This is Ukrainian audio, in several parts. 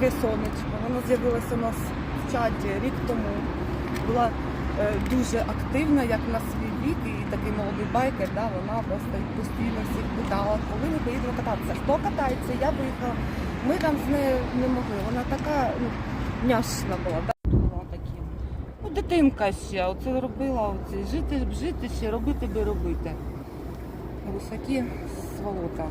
таке сонечко. Вона з'явилася у нас в чаті рік тому. Була е, дуже активна, як на свій вік, і такий молодий байкер, да, вона просто постійно всіх питала, коли ми поїдемо кататися. Хто катається? Я поїхала. Ми там з нею не могли. Вона така ну, няшна була. Да? Ну, дитинка ще, оце робила, оце, жити, жити ще, робити би робити. Високі сволота.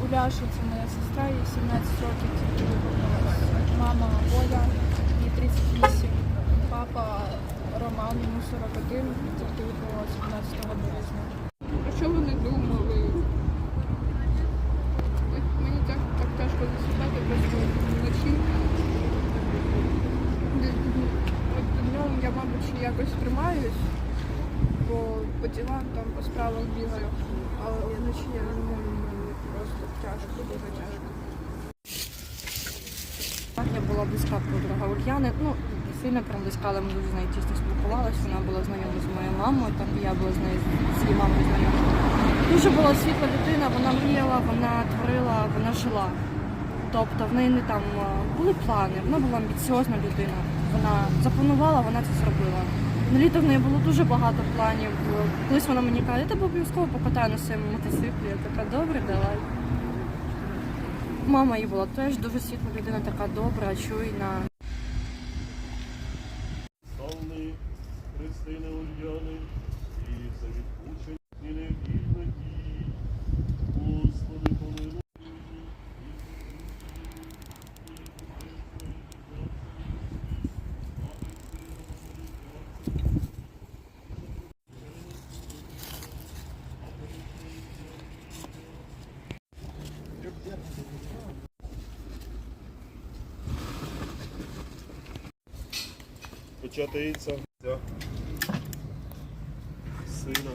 У Ляші це моя сестра, їй 17 років тільки виповнилось. Мама Оля, їй 38. Папа Роман, йому 41, тільки виповнилось 17 березня. Про що вони думали? Мені так, так тяжко засідати просто вночі. Днем я, мабуть, якось тримаюсь, бо по ділам там по справах бігаю, але вночі я не можу, просто тяжко, дуже тяжко. Так, я була близька подруга Ульяни. Ну, сильно прям близька, але ми дуже з нею тісно спілкувалися. Вона була знайома з моєю мамою, так і я була з нею з її мамою знайома. Дуже була світла людина, вона мріяла, вона творила, вона жила. Тобто в неї не там були плани, вона була амбіціозна людина. Вона запланувала, вона це зробила. На літо в неї було дуже багато планів. Колись вона мені каже, я тебе обов'язково покатаю на своєму мотоциклі. Я така, добре, давай. Мама її була теж дуже світла людина, така добра, чуйна. Славний Христини Ульяни, і за відпущення Початається Сина